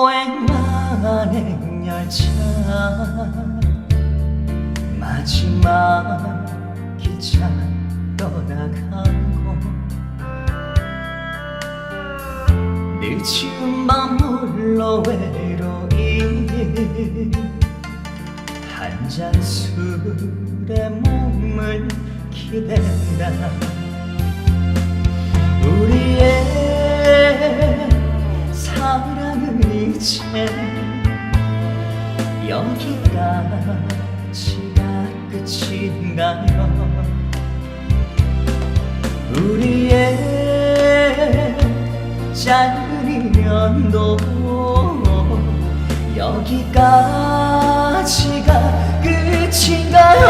오행만행 열차. 마지막 기차 떠나가고 늦은 밤 홀로 외로이. 한잔 술에 몸을 기댄다 우리의 이제 여기까지가 끝인가요 우리의 짧은 인연도 여기까지가 끝인가요?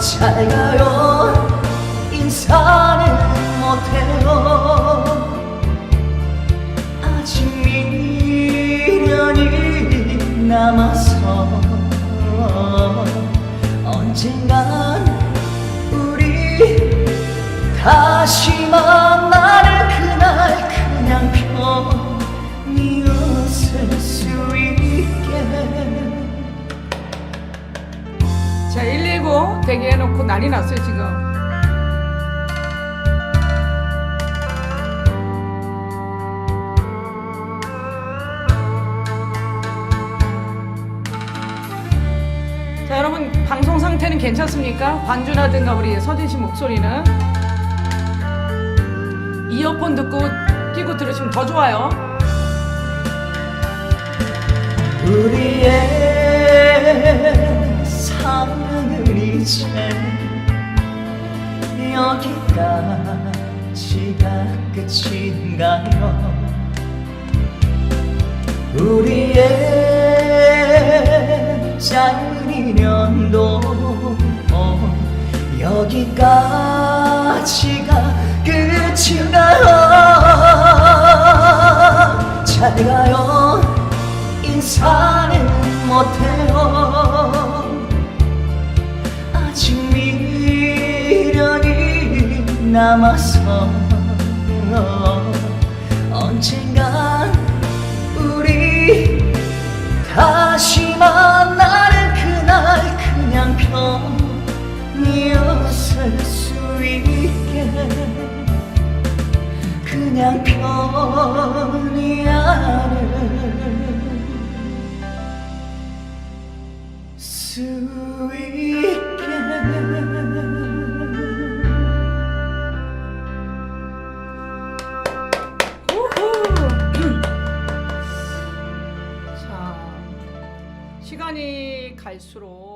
잘 가요 자, 119 대기해놓고 난리 났어요, 지금. 자, 여러분, 방송 상태는 괜찮습니까? 반주라든가 우리 서진 씨 목소리는? 이어폰 듣고 끼고 들으시면 더 좋아요. 우리의 사랑은 이제 여기까지가 끝인가요 우리의 짧은 인연도 여기까지가 끝 인가요 잘 가요 인사는 못해요. 아직 미련이 남아서 그냥 편히 안을 수 있게 우후. 자, 시간이 갈수록